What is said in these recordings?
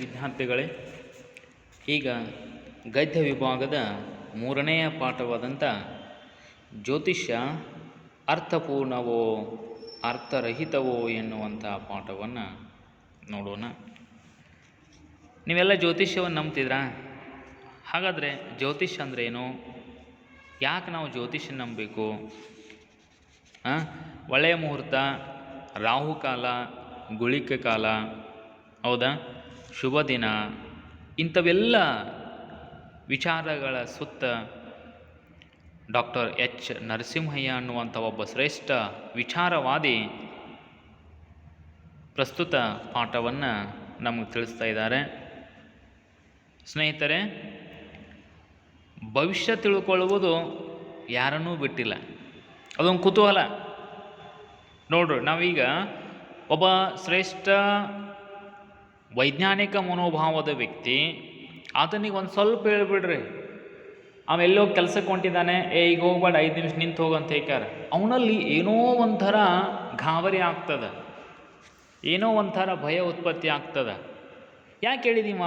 ವಿದ್ಯಾರ್ಥಿಗಳೇ, ಈಗ ಗದ್ಯ ವಿಭಾಗದ ಮೂರನೆಯ ಪಾಠವಾದಂಥ ಜ್ಯೋತಿಷ್ಯ ಅರ್ಥಪೂರ್ಣವೋ, ಅರ್ಥರಹಿತವೋ ಎನ್ನುವಂಥ ಪಾಠವನ್ನು ನೋಡೋಣ. ನೀವೆಲ್ಲ ಜ್ಯೋತಿಷ್ಯವನ್ನು ನಂಬ್ತಿದ್ರಾ? ಹಾಗಾದರೆ ಜ್ಯೋತಿಷ್ಯ ಅಂದ್ರೇನು? ಯಾಕೆ ನಾವು ಜ್ಯೋತಿಷ್ಯ ನಂಬಬೇಕು? ಹಾಂ ಒಳ್ಳೆಯ ಮುಹೂರ್ತ, ರಾಹುಕಾಲ, ಗುಳಿಕೆ ಕಾಲ, ಹೌದಾ? ಶುಭ ದಿನ. ಇಂಥವೆಲ್ಲ ವಿಚಾರಗಳ ಸುತ್ತ ಡಾಕ್ಟರ್ ಎಚ್. ನರಸಿಂಹಯ್ಯ ಅನ್ನುವಂಥ ಒಬ್ಬ ಶ್ರೇಷ್ಠ ವಿಚಾರವಾದಿ ಪ್ರಸ್ತುತ ಪಾಠವನ್ನು ನಮಗೆ ತಿಳಿಸ್ತಾ ಇದ್ದಾರೆ. ಸ್ನೇಹಿತರೆ, ಭವಿಷ್ಯ ತಿಳ್ಕೊಳ್ಳುವುದು ಯಾರನ್ನೂ ಬಿಟ್ಟಿಲ್ಲ. ಅದೊಂದು ಕುತೂಹಲ. ನೋಡ್ರಿ, ನಾವೀಗ ಒಬ್ಬ ಶ್ರೇಷ್ಠ ವೈಜ್ಞಾನಿಕ ಮನೋಭಾವದ ವ್ಯಕ್ತಿ, ಆತನಿಗೆ ಒಂದು ಸ್ವಲ್ಪ ಹೇಳ್ಬಿಡ್ರಿ. ಅವೆಲ್ಲೋ ಕೆಲಸಕ್ಕೆ ಹೊಂಟಿದ್ದಾನೆ ಏ, ಈಗ ಹೋಗ್ಬೇಡ, ಐದು ನಿಮಿಷ ನಿಂತು ಹೋಗಂತ ಹೇಳ್ಕಾರ ಅವನಲ್ಲಿ ಏನೋ ಒಂಥರ ಗಾಬರಿ ಆಗ್ತದೆ. ಏನೋ ಒಂಥರ ಭಯ ಉತ್ಪತ್ತಿ ಆಗ್ತದೆ. ಯಾಕೆ ಹೇಳಿದೀವ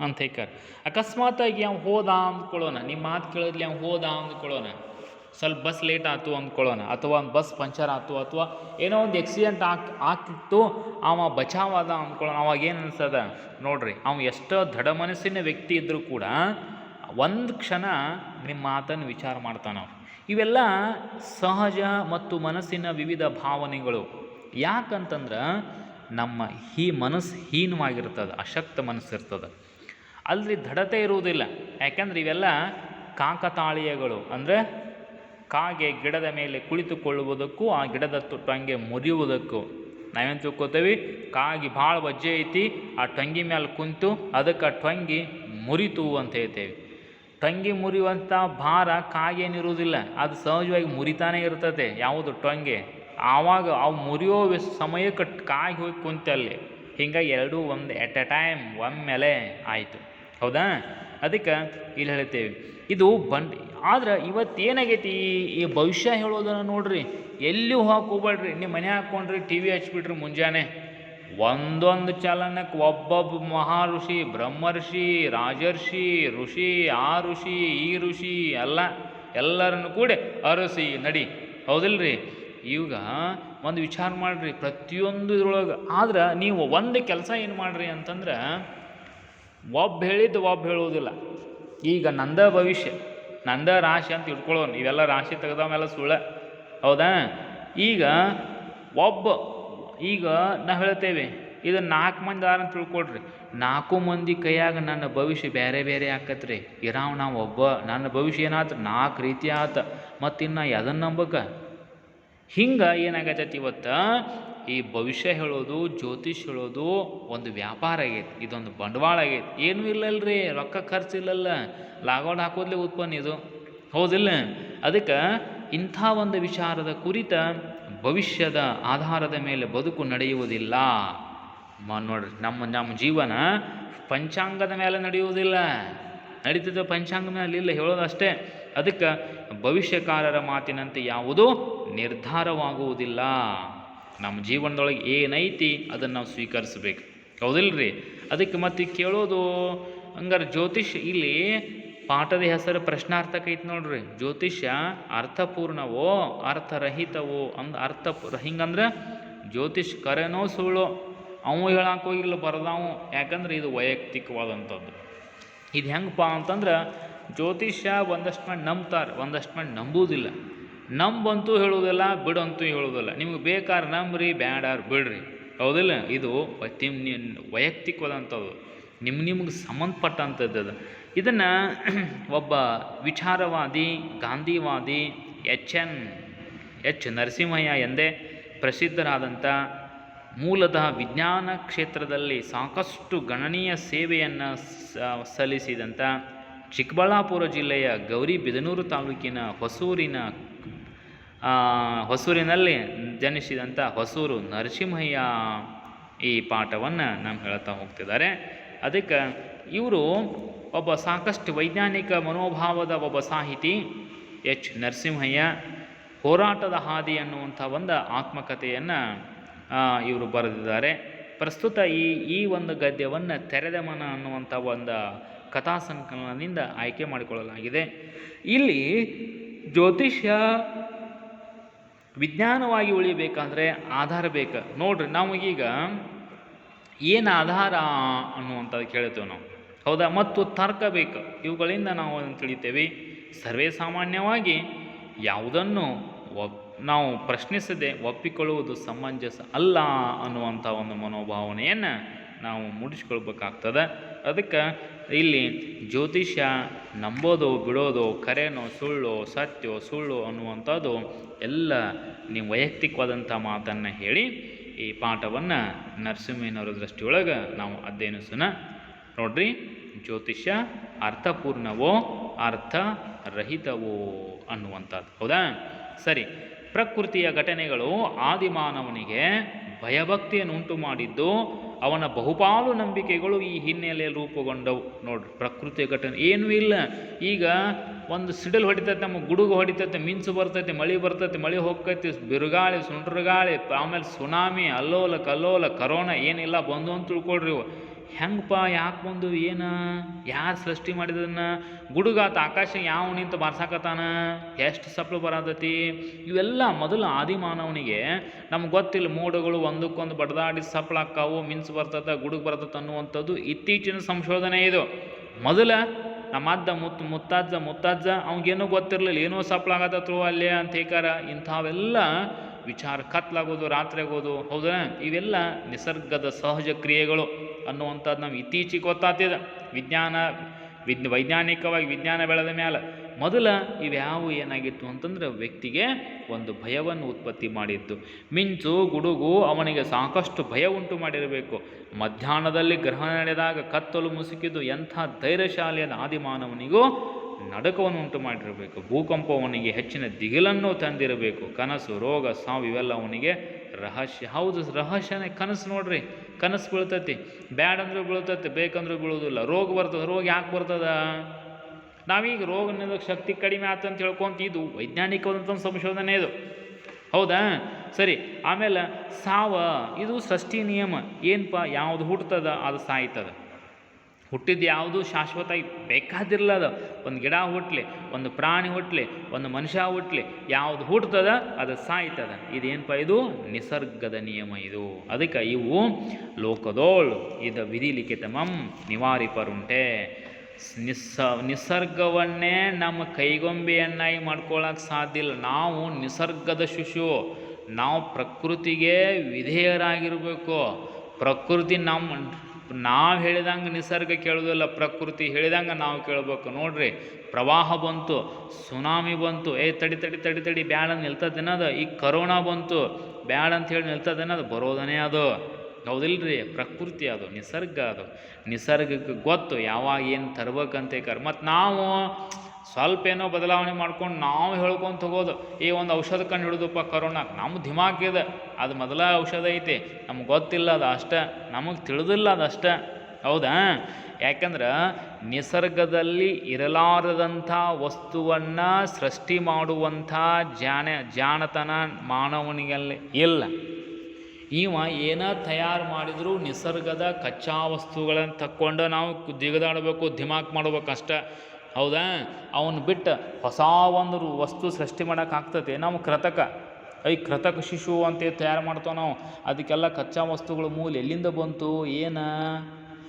ಅಂತ ಹೇಳ್ಕಾರ ಅಕಸ್ಮಾತಾಗಿ ಅವ್ನು ಹೋದ ಅಂದ್ಕೊಳ್ಳೋಣ ನಿಮ್ಮ ಮಾತು ಕೇಳಿದ್ಲಿ ಅವ್ನು ಹೋದ ಅಂದ್ಕೊಳ್ಳೋಣ ಸ್ವಲ್ಪ ಬಸ್ ಲೇಟ್ ಆಯ್ತು ಅಂದ್ಕೊಳ್ಳೋಣ. ಅಥವಾ ಒಂದು ಬಸ್ ಪಂಚರ್ ಆಯ್ತು, ಅಥವಾ ಏನೋ ಒಂದು ಎಕ್ಸಿಡೆಂಟ್ ಆಕ್, ಆಗ್ತಿತ್ತು, ಅವ ಬಚಾವಾದ ಅಂದ್ಕೊಳ್ಳೋಣ. ಅವಾಗ ಏನು ಅನ್ಸದ? ನೋಡ್ರಿ, ಅವ ಎಷ್ಟೋ ದಡ ಮನಸ್ಸಿನ ವ್ಯಕ್ತಿ ಇದ್ದರೂ ಕೂಡ ಒಂದು ಕ್ಷಣ ನಿಮ್ಮ ಮಾತನ್ನು ವಿಚಾರ ಮಾಡ್ತಾನೆ ಇವೆಲ್ಲ ಸಹಜ ಮತ್ತು ಮನಸ್ಸಿನ ವಿವಿಧ ಭಾವನೆಗಳು. ಯಾಕಂತಂದ್ರೆ ನಮ್ಮ ಈ ಮನಸ್ಸು ಹೀನವಾಗಿರ್ತದೆ, ಅಶಕ್ತ ಮನಸ್ಸು ಇರ್ತದೆ ಅಲ್ಲಿ ದೃಢತೆ ಇರುವುದಿಲ್ಲ. ಯಾಕಂದ್ರೆ ಇವೆಲ್ಲ ಕಾಕತಾಳೀಯಗಳು. ಅಂದರೆ ಕಾಗೆ ಗಿಡದ ಮೇಲೆ ಕುಳಿತುಕೊಳ್ಳುವುದಕ್ಕೂ, ಆ ಗಿಡದ ಟೊಂಗೆ ಮುರಿಯುವುದಕ್ಕೂ. ನಾವೇನು ತಿಳ್ಕೊತೇವೆ? ಕಾಗಿ ಭಾಳ ಬಜ್ಜೆ ಐತಿ, ಆ ಟೊಂಗಿ ಮೇಲೆ ಕುಂತು ಅದಕ್ಕೆ ಆ ಟೊಂಗಿ ಮುರಿತು ಅಂತ ಹೇಳ್ತೇವೆ. ಟೊಂಗಿ ಮುರಿಯುವಂಥ ಭಾರ ಕಾಗೇನಿರುವುದಿಲ್ಲ ಅದು ಸಹಜವಾಗಿ ಮುರಿತಾನೆ ಇರ್ತದೆ, ಯಾವುದು ಟೊಂಗೆ. ಆವಾಗ ಅವು ಮುರಿಯೋ ಸಮಯಕ್ಕೆ ಕಾಗಿ ಹೋಗಿ ಕುಂತಲ್ಲಿ ಹಿಂಗಾಗಿ ಎರಡೂ ಒಂದು ಎಟ್ ಎ ಟೈಮ್ ಒಮ್ಮೆಲೆ ಆಯಿತು. ಹೌದಾ? ಅದಕ್ಕೆ ಇಲ್ಲಿ ಹೇಳ್ತೇವೆ, ಇದು ಬಂಡ್ ಆದ್ರೆ ಇವತ್ತು ಏನಾಗೈತಿ ಈ ಭವಿಷ್ಯ ಹೇಳೋದನ್ನು ನೋಡ್ರಿ ಎಲ್ಲಿ ಹಾಕೋಬೇಡ್ರಿ ನಿಮ್ಮ ಮನೆ ಹಾಕ್ಕೊಂಡ್ರಿ ಟಿ ವಿ ಹಚ್ಬಿಟ್ರಿ ಮುಂಜಾನೆ. ಒಂದೊಂದು ಚಲನಕ್ಕೆ ಒಬ್ಬೊಬ್ಬ ಮಹಾಋಷಿ, ಬ್ರಹ್ಮರ್ಷಿ, ರಾಜರ್ಷಿ, ಋಷಿ, ಆ ಋಷಿ, ಈ ಋಷಿ, ಎಲ್ಲ, ಎಲ್ಲರನ್ನು ಕೂಡಿ ಅರಸಿ ನಡಿ. ಹೌದಿಲ್ರಿ? ಈಗ ಒಂದು ವಿಚಾರ ಮಾಡಿರಿ, ಪ್ರತಿಯೊಂದು ಇದ್ರೊಳಗೆ. ಆದ್ರೆ ನೀವು ಒಂದು ಕೆಲಸ ಏನು ಮಾಡಿರಿ ಅಂತಂದ್ರೆ, ಒಬ್ಬ ಹೇಳಿದ್ದು ಒಬ್ಬ ಹೇಳುವುದಿಲ್ಲ. ಈಗ ನಂದ ಭವಿಷ್ಯ. ನಂದ ರಾಶಿ ಅಂತ ಇಟ್ಕೊಳ್ಳೋನು. ಇವೆಲ್ಲ ರಾಶಿ ತೆಗೆದವೆಲ್ಲ ಸುಳ್ಳ. ಹೌದಾ? ಈಗ ಒಬ್ಬ, ಈಗ ನಾವು ಹೇಳ್ತೇವೆ, ಇದು ನಾಲ್ಕು ಮಂದಿ ಆರ ಅಂತ ತಿಳ್ಕೊಡ್ರಿ ನಾಲ್ಕು ಮಂದಿ ಕೈಯಾಗ ನನ್ನ ಭವಿಷ್ಯ ಬೇರೆ ಬೇರೆ ಆಕತ್ರಿ. ಇರಾವ್ ನಾವು ಒಬ್ಬ, ನನ್ನ ಭವಿಷ್ಯ ಏನಾಯ್ತು ನಾಲ್ಕು ರೀತಿ ಆತ. ಮತ್ತಿನ್ನು ಎದನ್ನು ನಂಬಕ? ಹಿಂಗೆ ಏನಾಗತ್ತೈತಿ ಇವತ್ತು? ಈ ಭವಿಷ್ಯ ಹೇಳೋದು, ಜ್ಯೋತಿಷ್ ಹೇಳೋದು ಒಂದು ವ್ಯಾಪಾರ ಆಗೈತಿ, ಇದೊಂದು ಬಂಡವಾಳ ಆಗೈತಿ. ಏನೂ ಇಲ್ಲಲ್ರಿ, ರೊಕ್ಕ ಖರ್ಚು ಇಲ್ಲಲ್ಲ, ಲಾಗೋಡ್ ಹಾಕೋದ್ಲೆ ಉತ್ಪನ್ನ ಇದು. ಹೌದಿಲ್ಲ? ಅದಕ್ಕೆ ಇಂಥ ಒಂದು ವಿಚಾರದ ಕುರಿತ ಭವಿಷ್ಯದ ಆಧಾರದ ಮೇಲೆ ಬದುಕು ನಡೆಯುವುದಿಲ್ಲ. ಮ, ನೋಡ್ರಿ, ನಮ್ಮ ನಮ್ಮ ಜೀವನ ಪಂಚಾಂಗದ ಮೇಲೆ ನಡೆಯುವುದಿಲ್ಲ. ನಡೀತಿದ್ದ ಪಂಚಾಂಗ ಮೇಲೆ ಇಲ್ಲ ಹೇಳೋದಷ್ಟೇ ಅದಕ್ಕೆ ಭವಿಷ್ಯಕಾರರ ಮಾತಿನಂತೆ ಯಾವುದೂ ನಿರ್ಧಾರವಾಗುವುದಿಲ್ಲ. ನಮ್ಮ ಜೀವನದೊಳಗೆ ಏನೈತಿ ಅದನ್ನು ನಾವು ಸ್ವೀಕರಿಸ್ಬೇಕು. ಹೌದಿಲ್ರಿ? ಅದಕ್ಕೆ ಮತ್ತೆ ಕೇಳೋದು, ಹಂಗಾರೆ ಜ್ಯೋತಿಷ್ ಇಲ್ಲಿ ಪಾಠದ ಹೆಸರು ಪ್ರಶ್ನಾರ್ಥಕ ಐತಿ ನೋಡ್ರಿ. ಜ್ಯೋತಿಷ ಅರ್ಥಪೂರ್ಣವೋ, ಅರ್ಥರಹಿತವೋ, ಅಂದ್ ಅರ್ಥ ಹಿಂಗಂದ್ರೆ ಜ್ಯೋತಿಷ್ ಕರೆನೋ ಸುಳ್ಳೋ, ಅವು ಹೇಳಕ್ಕೆ ಹೋಗಿಲ್ಲ, ಬರ್ದಾವು. ಯಾಕಂದ್ರೆ ಇದು ವೈಯಕ್ತಿಕವಾದಂಥದ್ದು. ಇದು ಹೆಂಗಪ್ಪ ಅಂತಂದ್ರೆ ಜ್ಯೋತಿಷ್ಯ ಒಂದಷ್ಟು ಮಂದಿ ನಂಬ್ತಾರೆ, ಒಂದಷ್ಟು ಮಂದಿ ನಂಬುವುದಿಲ್ಲ. ನಂಬಂತೂ ಹೇಳುವುದಿಲ್ಲ, ಬಿಡಂತೂ ಹೇಳುವುದಿಲ್ಲ. ನಿಮಗೆ ಬೇಕಾದ್ರೆ ನಂಬ್ರಿ ಬ್ಯಾಡಾರ್ ಬಿಡ್ರಿ. ಹೌದಿಲ್ಲ? ಇದು ನಿಮ್ಮ ವೈಯಕ್ತಿಕವಾದಂಥದ್ದು. ನಿಮ್ಮ ನಿಮ್ಗೆ ಸಂಬಂಧಪಟ್ಟಂಥದ್ದು ಅದು. ಇದನ್ನು ಒಬ್ಬ ವಿಚಾರವಾದಿ, ಗಾಂಧಿವಾದಿ, ಎಚ್ ಎನ್, ಎಚ್ ನರಸಿಂಹಯ್ಯ ಎಂದೇ ಪ್ರಸಿದ್ಧರಾದಂಥ ಮೂಲತಃ ವಿಜ್ಞಾನ ಕ್ಷೇತ್ರದಲ್ಲಿ ಸಾಕಷ್ಟು ಗಣನೀಯ ಸೇವೆಯನ್ನು ಸಲ್ಲಿಸಿದಂಥ ಚಿಕ್ಕಬಳ್ಳಾಪುರ ಜಿಲ್ಲೆಯ ಗೌರಿಬಿದನೂರು ತಾಲೂಕಿನ ಹೊಸೂರಿನ ಹೊಸೂರಿನಲ್ಲಿ ಜನಿಸಿದಂಥ ಹೊಸೂರು ನರಸಿಂಹಯ್ಯ ಈ ಪಾಠವನ್ನು ನಮ್ಮ ಹೇಳ್ತಾ ಹೋಗ್ತಿದ್ದಾರೆ. ಅದಕ್ಕೆ ಇವರು ಒಬ್ಬ ಸಾಕಷ್ಟು ವೈಜ್ಞಾನಿಕ ಮನೋಭಾವದ ಒಬ್ಬ ಸಾಹಿತಿ ಎಚ್ ನರಸಿಂಹಯ್ಯ. ಹೋರಾಟದ ಹಾದಿ ಅನ್ನುವಂಥ ಒಂದು ಆತ್ಮಕಥೆಯನ್ನು ಇವರು ಬರೆದಿದ್ದಾರೆ. ಪ್ರಸ್ತುತ ಈ ಈ ಒಂದು ಗದ್ಯವನ್ನು ತೆರೆದ ಮನ ಅನ್ನುವಂಥ ಒಂದು ಕಥಾ ಸಂಕಲನದಿಂದ ಆಯ್ಕೆ ಮಾಡಿಕೊಳ್ಳಲಾಗಿದೆ. ಇಲ್ಲಿ ಜ್ಯೋತಿಷ್ಯ ವಿಜ್ಞಾನವಾಗಿ ಉಳಿಬೇಕಂದ್ರೆ ಆಧಾರ ಬೇಕು. ನೋಡ್ರಿ ನಮಗೀಗ ಏನು ಆಧಾರ ಅನ್ನುವಂಥದ್ದು ಕೇಳ್ತೇವೆ ನಾವು. ಹೌದಾ? ಮತ್ತು ತರ್ಕ ಬೇಕು. ಇವುಗಳಿಂದ ನಾವು ಅದನ್ನು ತಿಳಿತೇವೆ. ಸರ್ವೇ ಸಾಮಾನ್ಯವಾಗಿ ಯಾವುದನ್ನು ಒಪ್, ನಾವು ಪ್ರಶ್ನಿಸದೆ ಒಪ್ಪಿಕೊಳ್ಳುವುದು ಸಮಂಜಸ ಅಲ್ಲ ಅನ್ನುವಂಥ ಒಂದು ಮನೋಭಾವನೆಯನ್ನು ನಾವು ಮೂಡಿಸ್ಕೊಳ್ಬೇಕಾಗ್ತದೆ. ಅದಕ್ಕೆ ಇಲ್ಲಿ ಜ್ಯೋತಿಷ್ಯ ನಂಬೋದು, ಬಿಡೋದು, ಕರೆನೋ, ಸುಳ್ಳು, ಸತ್ಯೋ, ಸುಳ್ಳು ಅನ್ನುವಂಥದ್ದು ಎಲ್ಲ ನೀವು ವೈಯಕ್ತಿಕವಾದಂಥ ಮಾತನ್ನು ಹೇಳಿ ಈ ಪಾಠವನ್ನು ನರಸಿಂಹನವರ ದೃಷ್ಟಿಯೊಳಗೆ ನಾವು ಅಧ್ಯಯನಿಸೋಣ. ನೋಡ್ರಿ, ಜ್ಯೋತಿಷ್ಯ ಅರ್ಥಪೂರ್ಣವೋ, ಅರ್ಥರಹಿತವೋ ಅನ್ನುವಂಥದ್ದು. ಹೌದಾ? ಸರಿ, ಪ್ರಕೃತಿಯ ಘಟನೆಗಳು ಆದಿಮಾನವನಿಗೆ ಭಯಭಕ್ತಿಯನ್ನು ಉಂಟು ಮಾಡಿದ್ದು ಅವನ ಬಹುಪಾಲು ನಂಬಿಕೆಗಳು ಈ ಹಿನ್ನೆಲೆಯಲ್ಲಿ ರೂಪುಗೊಂಡವು. ನೋಡ್ರಿ, ಪ್ರಕೃತಿಯ ಘಟನೆ. ಏನೂ ಇಲ್ಲ. ಈಗ ಒಂದು ಸಿಡಲ್ ಹೊಡಿತೈತೆ, ನಮ್ಮ ಗುಡುಗು ಹೊಡಿತೈತೆ, ಮಿಂಚು ಬರ್ತೈತೆ, ಮಳೆ ಬರ್ತೈತೆ, ಮಳೆ ಹೋಗ್ತೈತಿ, ಬಿರುಗಾಳಿ, ಸುಂಟ್ರಗಾಳಿ, ಆಮೇಲೆ ಸುನಾಮಿ ಅಲ್ಲೋಲ ಕಲ್ಲೋಲ ಕರೋನಾ, ಏನಿಲ್ಲ, ಬಂದು ಅಂತ ತಿಳ್ಕೊಳ್ರಿ ಹೆಂಗಪ್ಪ ಯಾಕೆ ಬಂದು ಏನು? ಯಾರು ಸೃಷ್ಟಿ ಮಾಡಿದನ್ನ ಗುಡುಗಾತ ಆಕಾಶ ಯಾವ ನಿಂತು ಬಾರ್ಸಾಕತ್ತಾನ? ಎಷ್ಟು ಸಪ್ಲು ಬರತೈತಿ? ಇವೆಲ್ಲ ಮೊದಲು ಆದಿಮಾನವನಿಗೆ ನಮ್ಗೆ ಗೊತ್ತಿಲ್ಲ. ಮೋಡಗಳು ಒಂದಕ್ಕೊಂದು ಬಡದಾಡಿ ಸಪ್ಳಾಕ್ಕಾವು ಮಿನ್ಸು ಬರ್ತದ ಗುಡುಗು ಬರ್ತದ ಅನ್ನುವಂಥದ್ದು ಇತ್ತೀಚಿನ ಸಂಶೋಧನೆ ಇದು. ಮೊದಲ ನಮ್ಮ ಅಜ್ಜ, ಮುತ್, ಮುತ್ತಜ್ಜ ಮುತ್ತಜ್ಜ ಅವ್ನಿಗೇನೂ ಗೊತ್ತಿರಲಿಲ್ಲ. ಏನೋ ಸಪ್ಳಾಗತ್ತೋ ಅಲ್ಲೇ ಅಂತ ಹೇಳ್ಕಾರ ಇಂಥವೆಲ್ಲ ವಿಚಾರ ಕತ್ಲಾಗೋದು ರಾತ್ರಿ ಆಗೋದು ಹೌದಾ? ಇವೆಲ್ಲ ನಿಸರ್ಗದ ಸಹಜ ಕ್ರಿಯೆಗಳು. ಅನ್ನುವಂಥದ್ದು ನಾವು ಇತ್ತೀಚೆಗೆ ಗೊತ್ತಾಗ್ತಿದೆ. ವಿಜ್ಞಾನ ವಿದ್ ವೈಜ್ಞಾನಿಕವಾಗಿ ವಿಜ್ಞಾನ ಬೆಳೆದ ಮೇಲೆ ಮೊದಲ ಇವ್ಯಾವು ಏನಾಗಿತ್ತು ಅಂತಂದ್ರೆ ವ್ಯಕ್ತಿಗೆ ಒಂದು ಭಯವನ್ನು ಉತ್ಪತ್ತಿ ಮಾಡಿತ್ತು. ಮಿಂಚು, ಗುಡುಗು, ಅವನಿಗೆ ಸಾಕಷ್ಟು ಭಯ ಉಂಟು ಮಾಡಿರಬೇಕು. ಮಧ್ಯಾಹ್ನದಲ್ಲಿ ಗ್ರಹಣ ನಡೆದಾಗ ಕತ್ತಲು ಮುಸುಕಿದ್ದು ಎಂಥ ಧೈರ್ಯಶಾಲಿಯಾದ ಆದಿಮಾನವನಿಗೂ ನಡಕವನ್ನು ಉಂಟು ಮಾಡಿರಬೇಕು. ಭೂಕಂಪವನಿಗೆ ಹೆಚ್ಚಿನ ದಿಗಿಲನ್ನು ತಂದಿರಬೇಕು. ಕನಸು, ರೋಗ, ಸಾವು ಇವೆಲ್ಲ ಅವನಿಗೆ ರಹಸ್ಯ. ಹೌದು, ರಹಸ್ಯನೇ ಕನಸು ನೋಡ್ರಿ, ಕನಸು ಬೀಳ್ತತಿ. ಬ್ಯಾಡ್ ಅಂದ್ರೆ ಬೀಳ್ತತಿ, ಬೇಕಂದ್ರೂ ಬೀಳೋದಿಲ್ಲ ರೋಗ ಬರ್ತದೆ, ರೋಗ ಯಾಕೆ ಬರ್ತದ? ನಾವೀಗ ರೋಗ ನಿರೋಧಕ ಶಕ್ತಿ ಕಡಿಮೆ ಆಯ್ತು ಅಂತ ಹೇಳ್ಕೊಂತ ಇದು ವೈಜ್ಞಾನಿಕವಾದಂಥ ಸಂಶೋಧನೆ ಇದು. ಹೌದಾ? ಸರಿ, ಆಮೇಲೆ ಸಾವ, ಇದು ಸೃಷ್ಟಿ ನಿಯಮ. ಏನಪ್ಪ ಯಾವುದು ಹುಟ್ಟುತ್ತದ ಅದು ಸಾಯ್ತದ. ಹುಟ್ಟಿದ್ದು ಯಾವುದು? ಶಾಶ್ವತ ಬೇಕಾದಿರಲ್ಲ ಅದು ಒಂದು ಗಿಡ ಹುಟ್ಟಲಿ ಒಂದು ಪ್ರಾಣಿ ಹುಟ್ಟಲಿ ಒಂದು ಮನುಷ್ಯ ಹುಟ್ಟಲಿ ಯಾವುದು ಹುಟ್ಟುತ್ತದ ಅದು ಸಾಯ್ತದ. ಇದೇನಪ್ಪ ಇದು? ನಿಸರ್ಗದ ನಿಯಮ ಇದು. ಅದಕ್ಕೆ ಇವು ಲೋಕದೋಳ್. ಇದು ವಿಧಿಲಿಖಿತಮಂ ನಿವಾರಿಪರುಂಟೆ. ನಿಸ್ಸ ನಿಸರ್ಗವನ್ನೇ ನಮ್ಮ ಕೈಗೊಂಬೆಯನ್ನಾಗಿ ಮಾಡ್ಕೊಳ್ಳೋಕೆ ಸಾಧ್ಯ ಇಲ್ಲ. ನಾವು ನಿಸರ್ಗದ ಶಿಶು. ನಾವು ಪ್ರಕೃತಿಗೆ ವಿಧೇಯರಾಗಿರಬೇಕು. ಪ್ರಕೃತಿ ನಮ್ಮ ನಾವು ಹೇಳಿದಂಗೆ ನಿಸರ್ಗ ಕೇಳೋದಿಲ್ಲ, ಪ್ರಕೃತಿ ಹೇಳಿದಂಗೆ ನಾವು ಕೇಳಬೇಕು. ನೋಡ್ರಿ, ಪ್ರವಾಹ ಬಂತು, ಸುನಾಮಿ ಬಂತು, ಏ ತಡಿ ತಡಿ ತಡಿ ತಡಿ, ಬ್ಯಾಡ ನಿಲ್ತದೇನದು ಈ ಕರೋನಾ ಬಂತು, ಬ್ಯಾಡ ಅಂತ ಹೇಳಿ ನಿಲ್ತದೇನದು ಬರೋದನೇ ಅದು. ಹೌದಿಲ್ರಿ? ಪ್ರಕೃತಿ ಅದು, ನಿಸರ್ಗ ಅದು. ನಿಸರ್ಗಕ್ಕೆ ಗೊತ್ತು, ಯಾವಾಗ ಏನು ತರ್ಬೇಕಂತ ಕರ್ ಮತ್ತು ನಾವು ಸ್ವಲ್ಪ ಏನೋ ಬದಲಾವಣೆ ಮಾಡ್ಕೊಂಡು ನಾವು ಹೇಳ್ಕೊಂತ ಹೋಗೋದು ಈ ಒಂದು ಔಷಧ ಕಂಡು ಹಿಡಿದಪ್ಪ ಕರೋನಾಕ್ಕೆ ನಮ್ಮ ದಿಮಾಕ್ ಇದೆ. ಅದು ಮೊದಲ ಔಷಧ ಐತಿ. ನಮ್ಗೆ ಗೊತ್ತಿಲ್ಲ ಅದು ಅಷ್ಟೇ. ನಮಗೆ ತಿಳಿದಿಲ್ಲ ಅದು ಅಷ್ಟೇ. ಹೌದಾ? ಯಾಕಂದ್ರೆ ನಿಸರ್ಗದಲ್ಲಿ ಇರಲಾರದಂಥ ವಸ್ತುವನ್ನು ಸೃಷ್ಟಿ ಮಾಡುವಂಥ ಜಾಣ, ಜಾಣತನ ಮಾನವನಿಗಲ್ಲಿ ಇಲ್ಲ. ಇವ ಏನ ತಯಾರು ಮಾಡಿದರೂ ನಿಸರ್ಗದ ಕಚ್ಚಾ ವಸ್ತುಗಳನ್ನು ತಕ್ಕೊಂಡು ನಾವು ದಿಗದಾಡಬೇಕು ಧಿಮಾಕ್ ದಿಮಾಕ್ ಮಾಡ್ಬೇಕು ಅಷ್ಟೇ ಹೌದಾ? ಅವನು ಬಿಟ್ಟು ಹೊಸ ಒಂದು ವಸ್ತು ಸೃಷ್ಟಿ ಮಾಡೋಕ್ಕಾಗ್ತದೆ ನಾವು ಕೃತಕ. ಐ, ಕೃತಕ ಶಿಶು ಅಂತ ತಯಾರು ಮಾಡ್ತಾವೆ ನಾವು. ಅದಕ್ಕೆಲ್ಲ ಕಚ್ಚಾ ವಸ್ತುಗಳ ಮೂಲ ಎಲ್ಲಿಂದ ಬಂತು? ಏನು?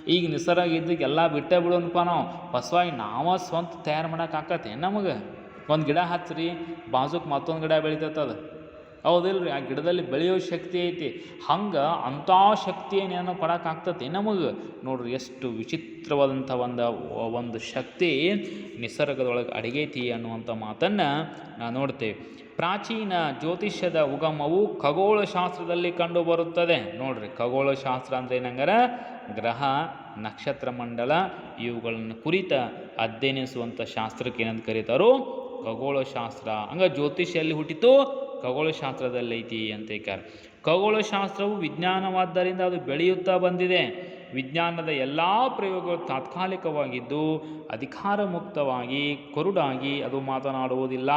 ಈಗ ನಿಸರ್ಗ ಇದ್ದಕ್ಕೆಲ್ಲ ಬಿಟ್ಟೇ ಬಿಡೋಣಪ್ಪ ನಾವು. ಹೊಸವಾಗಿ ನಾವ ಸ್ವಂತ ತಯಾರು ಮಾಡೋಕ್ಕಾಗತ್ತೆ ನಮಗೆ? ಒಂದು ಗಿಡ ಹಚ್ಚಿರಿ ಬಾಜುಕ್ ಮತ್ತೊಂದು ಗಿಡ ಬೆಳಿತೈತದ ಹೌದಿಲ್ರಿ, ಆ ಗಿಡದಲ್ಲಿ ಬೆಳೆಯೋ ಶಕ್ತಿ ಐತಿ. ಹಂಗೆ ಅಂಥ ಶಕ್ತಿಯನ್ನೇನೋ ಕೊಡೋಕ್ಕಾಗ್ತತಿ ನಮಗೆ ನೋಡ್ರಿ, ಎಷ್ಟು ವಿಚಿತ್ರವಾದಂಥ ಒಂದು ಒಂದು ಶಕ್ತಿ ನಿಸರ್ಗದೊಳಗೆ ಅಡಗೈತಿ ಅನ್ನುವಂಥ ಮಾತನ್ನು ನಾವು ನೋಡ್ತೇವೆ. ಪ್ರಾಚೀನ ಜ್ಯೋತಿಷ್ಯದ ಉಗಮವು ಖಗೋಳಶಾಸ್ತ್ರದಲ್ಲಿ ಕಂಡುಬರುತ್ತದೆ. ನೋಡ್ರಿ, ಖಗೋಳಶಾಸ್ತ್ರ ಅಂದರೆ ಏನಂಗಾರ? ಗ್ರಹ, ನಕ್ಷತ್ರ ಮಂಡಲ, ಇವುಗಳನ್ನು ಕುರಿತ ಅಧ್ಯಯನಿಸುವಂಥ ಶಾಸ್ತ್ರಕ್ಕೆ ಏನಂತ ಕರೀತಾರೋ? ಖಗೋಳಶಾಸ್ತ್ರ. ಹಂಗ ಜ್ಯೋತಿಷ್ಯ ಎಲ್ಲಿ ಹುಟ್ಟಿತು? ಖಗೋಳಶಾಸ್ತ್ರದಲ್ಲಿ ಐತಿ ಅಂತ ಹೇಳ್ತಾರೆ ಖಗೋಳಶಾಸ್ತ್ರವು ವಿಜ್ಞಾನವಾದ್ದರಿಂದ ಅದು ಬೆಳೆಯುತ್ತಾ ಬಂದಿದೆ. ವಿಜ್ಞಾನದ ಎಲ್ಲ ಪ್ರಯೋಗಗಳು ತಾತ್ಕಾಲಿಕವಾಗಿದ್ದು ಅಧಿಕಾರ ಮುಕ್ತವಾಗಿ ಕೊರುಡಾಗಿ ಅದು ಮಾತನಾಡುವುದಿಲ್ಲ.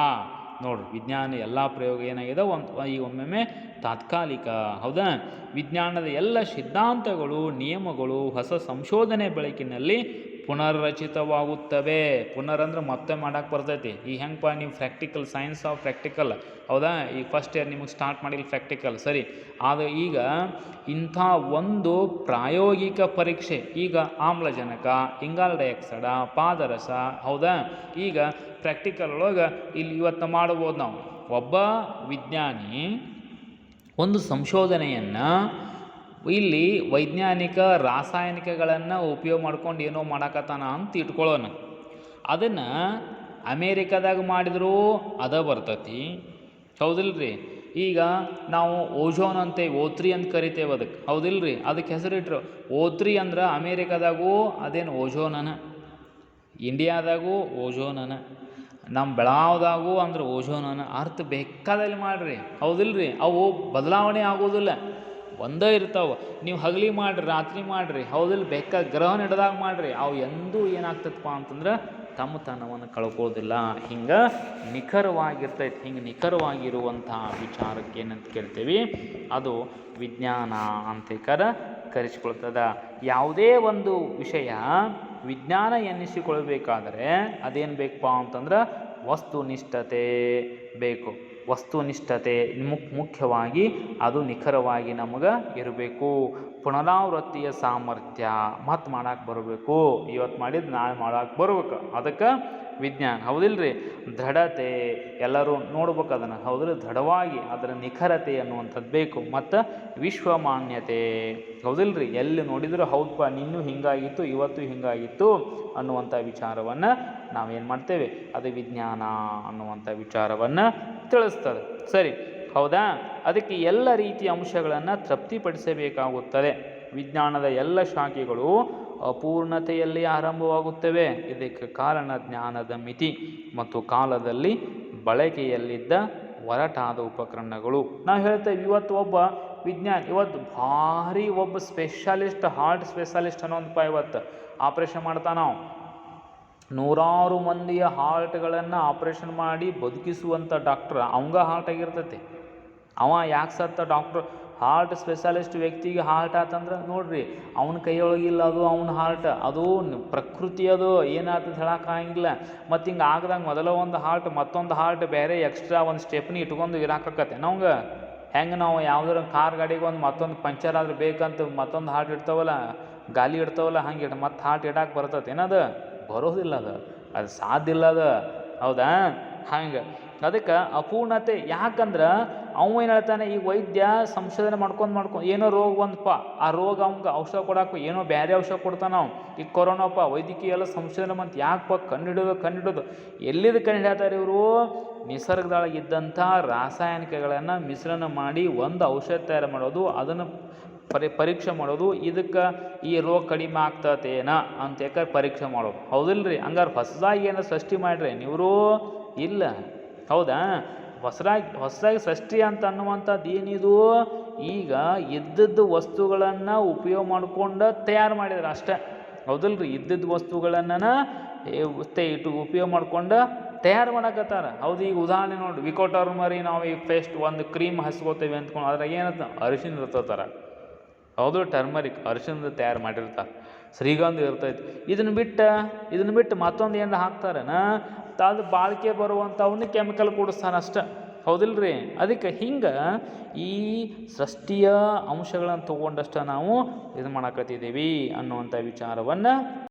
ನೋಡ್ರಿ ವಿಜ್ಞಾನ ಎಲ್ಲ ಪ್ರಯೋಗ ಏನಾಗಿದೆ? ಒಂದು, ಈ ಒಮ್ಮೊಮ್ಮೆ ತಾತ್ಕಾಲಿಕ. ಹೌದಾ? ವಿಜ್ಞಾನದ ಎಲ್ಲ ಸಿದ್ಧಾಂತಗಳು, ನಿಯಮಗಳು, ಹೊಸ ಸಂಶೋಧನೆ ಬೆಳಕಿನಲ್ಲಿ ಪುನರ್ರಚಿತವಾಗುತ್ತವೆ. ಪುನರ್ ಅಂದ್ರೆ ಮತ್ತೆ ಮಾಡಕ್ಕೆ ಬರ್ತೈತಿ. ಈ ಹೆಂಗಪ್ಪ ನೀವು ಪ್ರಾಕ್ಟಿಕಲ್ ಸೈನ್ಸ್ ಆಫ್ ಪ್ರಾಕ್ಟಿಕಲ್ ಹೌದಾ? ಈ ಫಸ್ಟ್ ಇಯರ್ ನಿಮಗೆ ಸ್ಟಾರ್ಟ್ ಮಾಡಿಲ್ಲ ಪ್ರಾಕ್ಟಿಕಲ್ ಸರಿ. ಆದರೆ ಈಗ ಇಂಥ ಒಂದು ಪ್ರಾಯೋಗಿಕ ಪರೀಕ್ಷೆ, ಈಗ ಆಮ್ಲಜನಕ ಇಂಗಾಲ ಡೈಆಕ್ಸೈಡ ಪಾದರಸ, ಹೌದಾ? ಈಗ ಪ್ರಾಕ್ಟಿಕಲ್ ಒಳಗೆ ಇಲ್ಲಿ ಇವತ್ತು ಮಾಡ್ಬೋದು ನಾವು. ಒಬ್ಬ ವಿಜ್ಞಾನಿ ಒಂದು ಸಂಶೋಧನೆಯನ್ನು ಇಲ್ಲಿ ವೈಜ್ಞಾನಿಕ ರಾಸಾಯನಿಕಗಳನ್ನು ಉಪಯೋಗ ಮಾಡ್ಕೊಂಡು ಏನೋ ಮಾಡಕತ್ತಾನ ಅಂತ ಇಟ್ಕೊಳ್ಳೋಣ ಅದನ್ನು ಅಮೇರಿಕಾದಾಗ ಮಾಡಿದರೂ ಅದ ಬರ್ತತಿ. ಹೌದಿಲ್ರಿ? ಈಗ ನಾವು ಓಝೋನ್ ಅಂತೇವೆ ಓತ್ರಿ ಅಂತ ಕರಿತೇವೆ ಅದಕ್ಕೆ ಹೌದಿಲ್ರಿ? ಅದಕ್ಕೆ ಹೆಸರಿಟ್ರು. ಓತ್ರಿ ಅಂದ್ರೆ ಅಮೇರಿಕಾದಾಗೂ ಅದೇನು ಓಝೋನನ ಇಂಡಿಯಾದಾಗೂ ಓಝೋನನ ನಮ್ಮ ಬೆಳಾವದಾಗೂ ಅಂದ್ರೆ ಓಝೋನನ ಅರ್ಥ ಬೇಕಾದಲ್ಲಿ ಮಾಡಿರಿ. ಹೌದಿಲ್ರಿ? ಅವು ಬದಲಾವಣೆ ಆಗೋದಿಲ್ಲ. ಒಂದೇ ಇರ್ತಾವೆ. ನೀವು ಹಗಲಿ ಮಾಡಿರಿ, ರಾತ್ರಿ ಮಾಡಿರಿ, ಹೌದಿಲ್ಲ ಬೆಕ್ಕ ಗ್ರಹ ಹಿಡ್ದಾಗ ಮಾಡಿರಿ, ಅವು ಎಂದೂ ಏನಾಗ್ತದಪ್ಪ ಅಂತಂದ್ರೆ ತಮ್ಮ ತನವನ್ನು ಕಳ್ಕೊಳ್ಳೋದಿಲ್ಲ ಹಿಂಗೆ ನಿಖರವಾಗಿರ್ತೈತೆ, ಹಿಂಗೆ ನಿಖರವಾಗಿರುವಂಥ ವಿಚಾರಕ್ಕೆ ಏನಂತ ಕೇಳ್ತೀವಿ. ಅದು ವಿಜ್ಞಾನ ಅಂತ ಕರ ಕರೆಸಿಕೊಳ್ತದ. ಯಾವುದೇ ಒಂದು ವಿಷಯ ವಿಜ್ಞಾನ ಎನ್ನಿಸಿಕೊಳ್ಬೇಕಾದರೆ ಅದೇನು ಬೇಕಪ್ಪ ಅಂತಂದ್ರೆ ವಸ್ತುನಿಷ್ಠತೆ ಬೇಕು. ವಸ್ತುನಿಷ್ಠತೆ ಮುಖ್ಯವಾಗಿ ಅದು ನಿಖರವಾಗಿ ನಮಗೆ ಇರಬೇಕು. ಪುನರಾವೃತ್ತಿಯ ಸಾಮರ್ಥ್ಯ ಮತ್ತು ಮಾಡಕ್ಕೆ ಬರಬೇಕು. ಇವತ್ತು ಮಾಡಿದ್ದು ನಾಳೆ ಮಾಡಕ್ಕೆ ಬರ್ಬೇಕು. ಅದಕ್ಕೆ ವಿಜ್ಞಾನ. ಹೌದಿಲ್ರಿ? ದೃಢತೆ. ಎಲ್ಲರೂ ನೋಡ್ಬೇಕು ಅದನ್ನು. ಹೌದ್ರಿ? ದೃಢವಾಗಿ ಅದರ ನಿಖರತೆ ಅನ್ನುವಂಥದ್ದು ಬೇಕು. ಮತ್ತು ವಿಶ್ವಮಾನ್ಯತೆ. ಹೌದಿಲ್ರಿ? ಎಲ್ಲಿ ನೋಡಿದರೂ ಹೌದಪ್ಪ ನಿನ್ನೂ ಹಿಂಗಾಗಿತ್ತು, ಇವತ್ತು ಹಿಂಗಾಗಿತ್ತು ಅನ್ನುವಂಥ ವಿಚಾರವನ್ನು ನಾವೇನು ಮಾಡ್ತೇವೆ? ಅದು ವಿಜ್ಞಾನ ಅನ್ನುವಂಥ ವಿಚಾರವನ್ನು ತಿಳಿಸ್ತದೆ ಸರಿ. ಹೌದಾ? ಅದಕ್ಕೆ ಎಲ್ಲ ರೀತಿಯ ಅಂಶಗಳನ್ನು ತೃಪ್ತಿಪಡಿಸಬೇಕಾಗುತ್ತದೆ. ವಿಜ್ಞಾನದ ಎಲ್ಲ ಶಾಖೆಗಳು ಅಪೂರ್ಣತೆಯಲ್ಲಿ ಆರಂಭವಾಗುತ್ತವೆ. ಇದಕ್ಕೆ ಕಾರಣ ಜ್ಞಾನದ ಮಿತಿ ಮತ್ತು ಕಾಲದಲ್ಲಿ ಬಳಕೆಯಲ್ಲಿದ್ದ ಒರಟಾದ ಉಪಕರಣಗಳು. ನಾವು ಹೇಳ್ತೇವೆ ಇವತ್ತು ಒಬ್ಬ ವಿಜ್ಞಾನ, ಇವತ್ತು ಭಾರಿ ಒಬ್ಬ ಸ್ಪೆಷಲಿಸ್ಟ್, ಹಾರ್ಟ್ ಸ್ಪೆಷಲಿಸ್ಟ್ ಅನ್ನೋದಪ್ಪ ಇವತ್ತು ಆಪ್ರೇಷನ್ ಮಾಡ್ತಾನ ನಾವು ನೂರಾರು ಮಂದಿಯ ಹಾರ್ಟ್ಗಳನ್ನು ಆಪ್ರೇಷನ್ ಮಾಡಿ ಬದುಕಿಸುವಂಥ ಡಾಕ್ಟ್ರ್, ಅವಂಗ ಹಾರ್ಟ್ ಆಗಿರ್ತೈತಿ. ಅವ ಯಾಕೆ ಸತ್ತ ಡಾಕ್ಟ್ರ್ ಹಾರ್ಟ್ ಸ್ಪೆಷಲಿಸ್ಟ್ ವ್ಯಕ್ತಿಗೆ ಹಾರ್ಟ್ ಆತಂದ್ರೆ ನೋಡ್ರಿ, ಅವನ ಕೈಯೊಳಗಿಲ್ಲ ಅದು ಅವನ ಹಾರ್ಟ್ ಅದು ಪ್ರಕೃತಿ ಅದು ಏನಾಗ್ತದೆ ಹೇಳೋಕ್ಕಾಗಿಲ್ಲ ಮತ್ತು ಹಿಂಗೆ ಆಗ್ದಂಗೆ ಮೊದಲ ಒಂದು ಹಾರ್ಟ್ ಮತ್ತೊಂದು ಹಾರ್ಟ್ ಬೇರೆ ಎಕ್ಸ್ಟ್ರಾ ಒಂದು ಸ್ಟೆಪ್ನಿ ಇಟ್ಕೊಂಡು ಇರಾಕತ್ತೆ ನಮ್ಗೆ ಹೆಂಗೆ ನಾವು ಯಾವ್ದಾರ ಕಾರ್ ಗಾಡಿಗೆ ಒಂದು ಮತ್ತೊಂದು ಪಂಚರ್ ಆದ್ರೆ ಬೇಕಂತ ಮತ್ತೊಂದು ಹಾರ್ಟ್ ಇಡ್ತಾವಲ್ಲ, ಗಾಲಿ ಇಡ್ತಾವಲ್ಲ, ಹಂಗೆ ಇಡ್, ಮತ್ತೆ ಹಾರ್ಟ್ ಇಡಕ್ಕೆ ಬರ್ತದೆ ಏನದು? ಬರೋದಿಲ್ಲ ಅದು. ಅದು ಸಾಧ್ಯ ಇಲ್ಲ ಅದು. ಹೌದಾ? ಹಂಗೆ. ಅದಕ್ಕೆ ಅಪೂರ್ಣತೆ. ಯಾಕಂದ್ರೆ ಅವ ಏನು ಹೇಳ್ತಾನೆ, ಈ ವೈದ್ಯ ಸಂಶೋಧನೆ ಮಾಡ್ಕೊಂಡು ಮಾಡ್ಕೊಂಡು ಏನೋ ರೋಗ ಬಂದಪ್ಪ ಆ ರೋಗ ಅವ್ಗೆ ಔಷಧ ಕೊಡೋಕೆ ಏನೋ ಬೇರೆ ಔಷಧ ಕೊಡ್ತಾನ ಅವ್ನು. ಈಗ ಕೊರೋನಾಪ್ಪ ವೈದ್ಯಕೀಯ ಎಲ್ಲ ಸಂಶೋಧನೆ ಬಂತು ಯಾಕಪ್ಪ ಕಂಡಿಡೋದು ಕಂಡಿಡೋದು. ಎಲ್ಲಿದ್ದು ಕಂಡು ಹೇಳ್ತಾರೆ ಇವರು? ನಿಸರ್ಗದೊಳಗಿದ್ದಂಥ ರಾಸಾಯನಿಕಗಳನ್ನು ಮಿಶ್ರಣ ಮಾಡಿ ಒಂದು ಔಷಧ ತಯಾರು ಮಾಡೋದು, ಅದನ್ನು ಪರಿ, ಪರೀಕ್ಷೆ ಮಾಡೋದು, ಇದಕ್ಕೆ ಈ ರೋಗ ಕಡಿಮೆ ಆಗ್ತತೇನ ಅಂತ ಯಾಕಂದ್ರೆ ಪರೀಕ್ಷೆ ಮಾಡೋದು. ಹೌದಿಲ್ರಿ? ಹಂಗಾರೆ ಹೊಸದಾಗಿ ಏನೋ ಸೃಷ್ಟಿ ಮಾಡಿರಿ. ನೀವರು ಇಲ್ಲ. ಹೌದಾ? ಹೊಸರಾಗಿ ಹೊಸದಾಗಿ ಸೃಷ್ಟಿ ಅಂತ ಅನ್ನುವಂಥದ್ದು ಏನಿದು? ಈಗ ಇದ್ದದ್ದು ವಸ್ತುಗಳನ್ನು ಉಪಯೋಗ ಮಾಡ್ಕೊಂಡು ತಯಾರು ಮಾಡಿದ್ರು ಅಷ್ಟೇ. ಹೌದಲ್ರಿ? ಇದ್ದದ್ದು ವಸ್ತುಗಳನ್ನು ಇಟ್ಟು ಉಪಯೋಗ ಮಾಡ್ಕೊಂಡು ತಯಾರು ಮಾಡಕತ್ತಾರ. ಹೌದು, ಈಗ ಉದಾಹರಣೆ ನೋಡಿ ವಿಕೋಟರ್ ಮರಿ ನಾವು ಈಗ ಫೇಸ್ಟ್ ಒಂದು ಕ್ರೀಮ್ ಹಸ್ಕೋತೇವೆ ಅಂದ್ಕೊಂಡು ಅದ್ರಾಗ ಏನಂತ? ಅರಿಶಿನ ಇರ್ತತಾರ ಹೌದು ಟರ್ಮರಿಕ್ ಅರಿಶಿನದ ತಯಾರು ಮಾಡಿರ್ತಾರೆ. ಶ್ರೀಗಂಧ ಇರ್ತೈತಿ. ಇದನ್ನು ಬಿಟ್ಟು ಇದನ್ನು ಬಿಟ್ಟು ಮತ್ತೊಂದು ಏನು ಹಾಕ್ತಾರನ? ಅದು ಬಾಳಿಕೆ ಬರುವಂಥವನ್ನ ಕೆಮಿಕಲ್ ಕೂಡಿಸ್ತಾನೆ ಅಷ್ಟೆ. ಹೌದಿಲ್ರಿ? ಅದಕ್ಕೆ ಹಿಂಗೆ ಈ ಸೃಷ್ಟಿಯ ಅಂಶಗಳನ್ನು ತೊಗೊಂಡಷ್ಟು ನಾವು ಇದು ಮಾಡಕತ್ತಿದ್ದೀವಿ ಅನ್ನುವಂಥ ವಿಚಾರವನ್ನು